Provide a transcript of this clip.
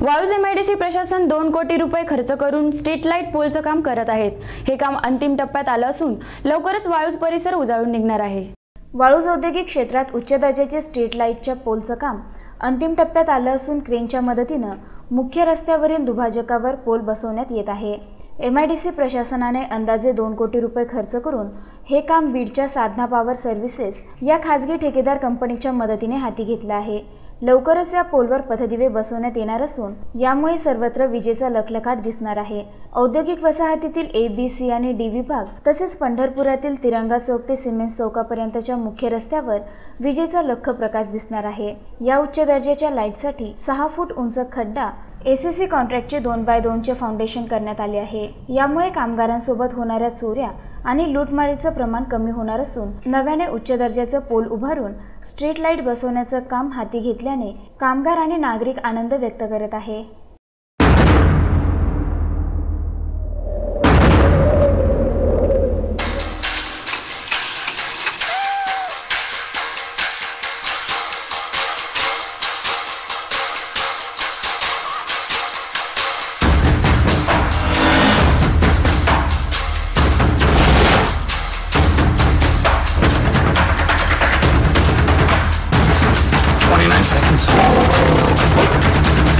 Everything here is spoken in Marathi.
वाळूज एमआयडीसी प्रशासन दोन कोटी रुपये खर्च करून स्ट्रीट लाइट पोलचं काम करत आहेत. हे काम अंतिम टप्प्यात आलं असून लवकरच वाळूज परिसर उजाळून निघणार आहे. वाळूज औद्योगिक क्षेत्रात उच्च दर्जाचे स्ट्रीट लाईटच्या पोलचं काम अंतिम टप्प्यात आलं असून क्रेनच्या मदतीनं मुख्य रस्त्यावरील दुभाजकावर पोल बसवण्यात येत आहे. एम आय डी सी प्रशासनाने अंदाजे दोन कोटी रुपये खर्च करून हे काम बीडच्या साधना पॉवर सर्व्हिसेस या खाजगी ठेकेदार कंपनीच्या मदतीने हाती घेतलं आहे. लवकरच या पोलवर पथदिवे बसवण्यात येणार असून यामुळे सर्वत्र विजेचा लखलखाट दिसणार आहे. औद्योगिक वसाहतीतील ए बी सी आणि डी विभाग तसेच पंढरपुरातील तिरंगा चौक ते सिमेंट चौकापर्यंतच्या मुख्य रस्त्यावर विजेचा लख्ख प्रकाश दिसणार आहे. या उच्च दर्जाच्या लाईटसाठी सहा फूट उंच खड्डा एसीसी कॉन्ट्रॅक्टचे दोन बाय दोनचे फाउंडेशन करण्यात आले आहे. यामुळे कामगारांसोबत होणाऱ्या चोऱ्या आणि लूटमारीचं प्रमाण कमी होणार असून नव्याने उच्च दर्जाचं पोल उभारून स्ट्रीट लाइट बसवण्याचं काम हाती घेतल्याने कामगार आणि नागरिक आनंद व्यक्त करत आहे. 29 seconds.